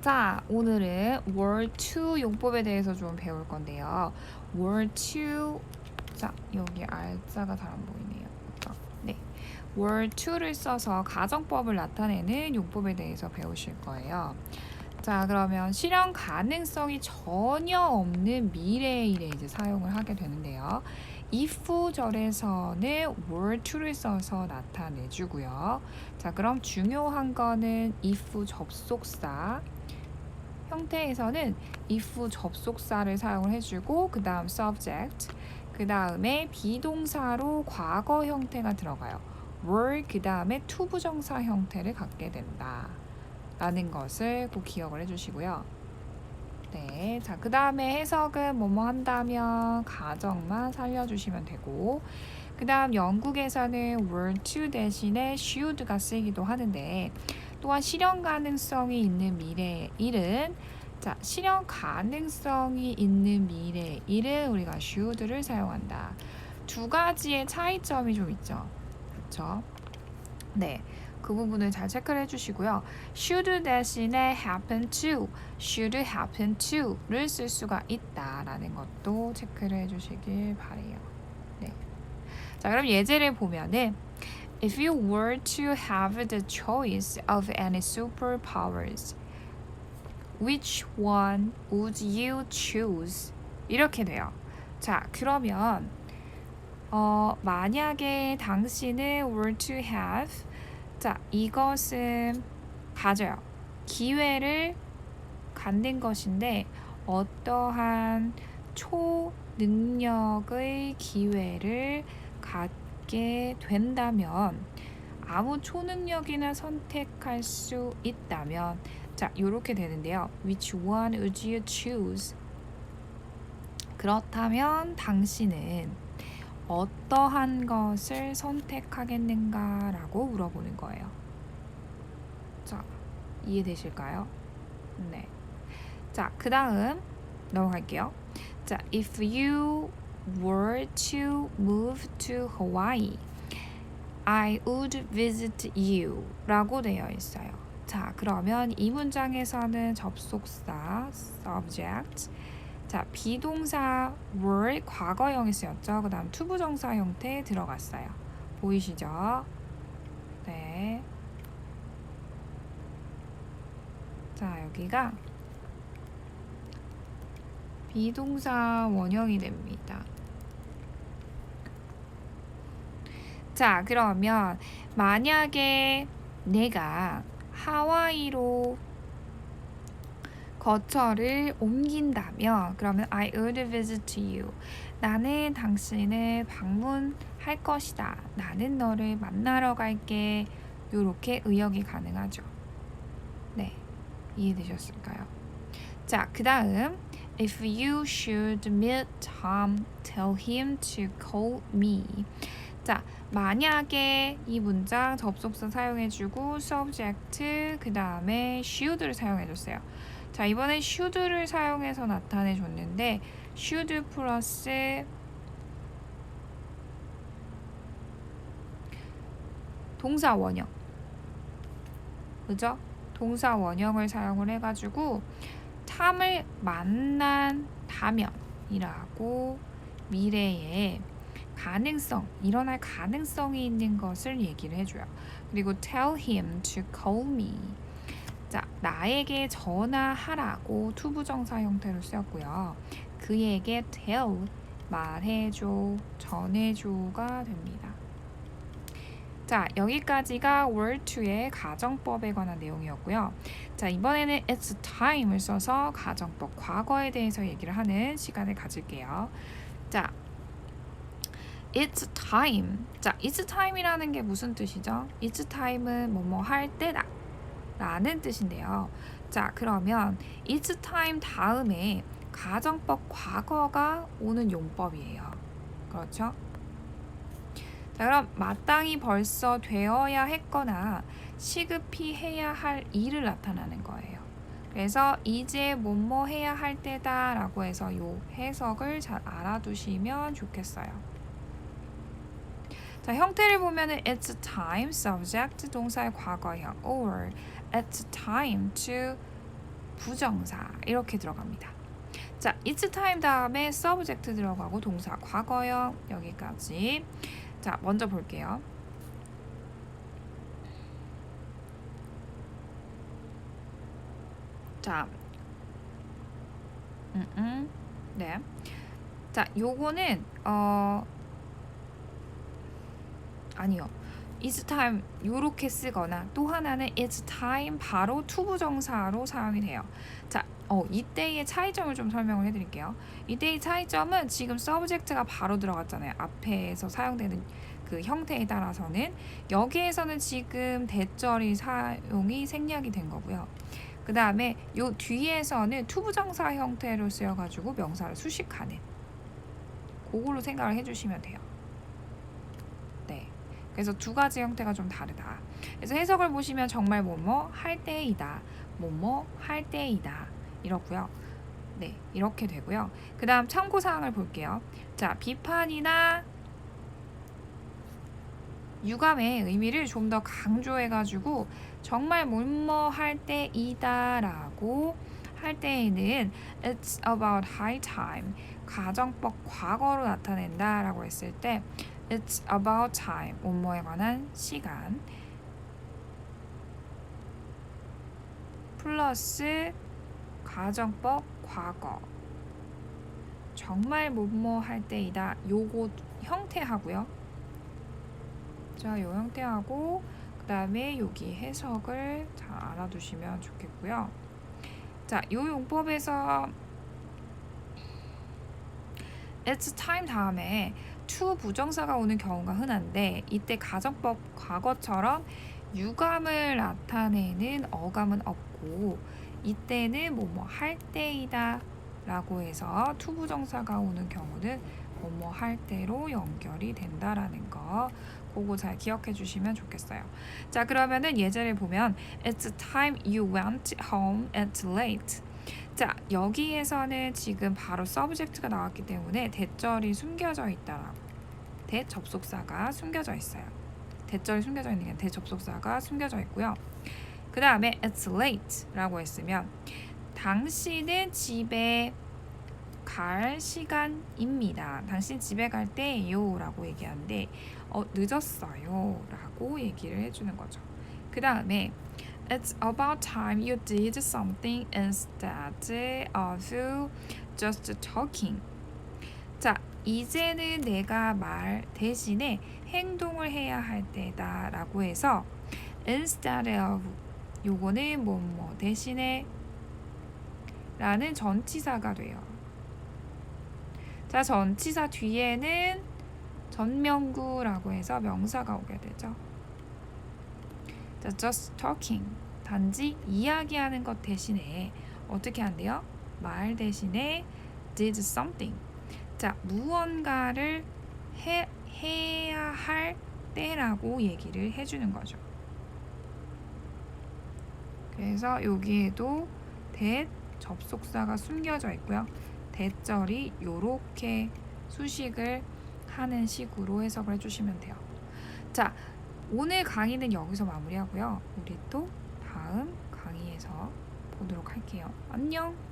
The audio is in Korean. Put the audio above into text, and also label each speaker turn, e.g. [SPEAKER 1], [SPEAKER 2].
[SPEAKER 1] 자, 오늘은 word to 용법에 대해서 좀 배울 건데요. word to 자, 여기 알자가 잘 안 보이네요. 어, 네. word to를 써서 가정법을 나타내는 용법에 대해서 배우실 거예요. 자, 그러면 실현 가능성이 전혀 없는 미래의 일에 이제 사용을 하게 되는데요. if 절에서는 word to를 써서 나타내 주고요. 자, 그럼 중요한 거는 if 접속사 형태에서는 if 접속사를 사용을 해주고 그 다음 subject 그 다음에 비동사로 과거 형태가 들어가요. were 그 다음에 투부정사 형태를 갖게 된다. 라는 것을 꼭 기억을 해주시고요. 네, 자, 그 다음에 해석은 뭐뭐 한다면 가정만 살려주시면 되고, 그 다음 영국에서는 were to 대신에 should가 쓰이기도 하는데, 또한 실현 가능성이 있는 미래의 일은 자, 실현 가능성이 있는 미래의 일은 우리가 should를 사용한다. 두 가지의 차이점이 좀 있죠. 그렇죠? 네. 그 부분을 잘 체크를 해주시고요. should 대신에 happen to, should happen to를 쓸 수가 있다라는 것도 체크를 해주시길 바래요. 네. 자, 그럼 예제를 보면은 If you were to have the choice of any superpowers, which one would you choose? 이렇게 돼요. 자, 그러면 어, 만약에 당신은 were to have 자, 이것은 가져요. 기회를 갖는 것인데 어떠한 초능력의 기회를 갖 게 된다면 아무 초능력이나 선택할 수 있다면 자, 요렇게 되는데요. Which one would you choose? 그렇다면 당신은 어떠한 것을 선택하겠는가라고 물어보는 거예요. 자, 이해되실까요? 네. 자, 그 다음 넘어갈게요. 자, if you were to move to Hawaii, I would visit you 라고 되어 있어요. 자, 그러면 이 문장에서는 접속사, subject, 자, 비동사 were 과거형이 쓰였죠. 그 다음 투부정사 형태 들어갔어요. 보이시죠? 네. 자, 여기가 비동사 원형이 됩니다. 자, 그러면 만약에 내가 하와이로 거처를 옮긴다면 그러면 I would visit you. 나는 당신을 방문할 것이다. 나는 너를 만나러 갈게. 이렇게 의역이 가능하죠. 네. 이해되셨을까요? 자, 그 다음 If you should meet Tom, tell him to call me. 자, 만약에 이 문장 접속사 사용해주고 subject 그 다음에 should를 사용해줬어요. 자, 이번엔 should를 사용해서 나타내 줬는데 should 플러스 동사 원형. 그죠? 동사 원형을 사용을 해가지고 탐을 만난 다면이라고 미래에 가능성, 일어날 가능성이 있는 것을 얘기를 해줘요. 그리고 tell him to call me. 자, 나에게 전화하라고 투부정사 형태로 쓰였고요. 그에게 tell 말해줘, 전해줘가 됩니다. 자, 여기까지가 word to의 가정법에 관한 내용이었고요. 자, 이번에는 it's time을 써서 가정법 과거에 대해서 얘기를 하는 시간을 가질게요. 자, it's time. 자, it's time이라는 게 무슨 뜻이죠? it's time은 뭐뭐 할 때다. 라는 뜻인데요. 자, 그러면 it's time 다음에 가정법 과거가 오는 용법이에요. 그렇죠? 자, 그럼 마땅히 벌써 되어야 했거나 시급히 해야 할 일을 나타나는 거예요. 그래서 이제 뭐뭐 해야 할 때다라고 해서 요 해석을 잘 알아두시면 좋겠어요. 자, 형태를 보면은 it's time subject 동사의 과거형 or it's time to 부정사 이렇게 들어갑니다. 자, it's time 다음에 subject 들어가고 동사 과거형 여기까지. 자, 먼저 볼게요. 자, 음, 음, 네. 자, 요거는 어 아니요. is time 요렇게 쓰거나 또 하나는 it's time 바로 투부정사로 사용이 돼요. 자, 어 이때의 차이점을 좀 설명을 해드릴게요. 이때의 차이점은 지금 subject가 바로 들어갔잖아요. 앞에서 사용되는 그 형태에 따라서는 여기에서는 지금 대절이 사용이 생략이 된 거고요. 그 다음에 요 뒤에서는 투부정사 형태로 쓰여가지고 명사를 수식하는 그걸로 생각을 해주시면 돼요. 네. 그래서 두 가지 형태가 좀 다르다. 그래서 해석을 보시면 정말 뭐뭐 할 때이다. 뭐뭐 할 때이다. 이렇고요. 네, 이렇게 되고요. 그 다음 참고사항을 볼게요. 자, 비판이나 유감의 의미를 좀 더 강조해가지고 정말 뭐뭐 할 때이다라고 할 때에는 it's about high time 가정법 과거로 나타낸다라고 했을 때 it's about time. 뭐뭐에 관한 시간. 플러스 가정법 과거. 정말 뭐뭐 할 때이다. 요거 형태하고요. 자, 요 형태하고 그 다음에 여기 해석을 잘 알아두시면 좋겠고요. 자, 요 용법에서 it's time 다음에 to 부정사가 오는 경우가 흔한데 이때 가정법 과거처럼 유감을 나타내는 어감은 없고 이때는 뭐 뭐 할 때이다 라고 해서 to 부정사가 오는 경우는 뭐 뭐 할 때로 연결이 된다라는 거 그거 잘 기억해 주시면 좋겠어요. 자, 그러면은 예제를 보면 It's time you went home at late. 자, 여기에서는 지금 바로 subject가 나왔기 때문에 대절이 숨겨져 있다라고. 대접속사가 숨겨져 있어요. 대절이 숨겨져 있는 게 대접속사가 숨겨져 있고요. 그 다음에 it's late라고 했으면 당신은 집에 갈 시간입니다. 당신 집에 갈 때요라고 얘기하는데 어, 늦었어요 라고 얘기를 해주는 거죠. 그 다음에 It's about time you did something instead of just talking. 자, 이제는 내가 말 대신에 행동을 해야 할 때다 라고 해서 instead of 요거는 뭐뭐 대신에 라는 전치사가 돼요. 자, 전치사 뒤에는 전명구라고 해서 명사가 오게 되죠. 자, just talking. 단지 이야기하는 것 대신에 어떻게 한대요? 말 대신에 did something. 자, 무언가를 해, 해야 할 때라고 얘기를 해주는 거죠. 그래서 여기에도 대 접속사가 숨겨져 있고요. 대절이 요렇게 수식을 하는 식으로 해석을 해주시면 돼요. 자, 오늘 강의는 여기서 마무리하고요. 우리 또 다음 강의에서 보도록 할게요. 안녕!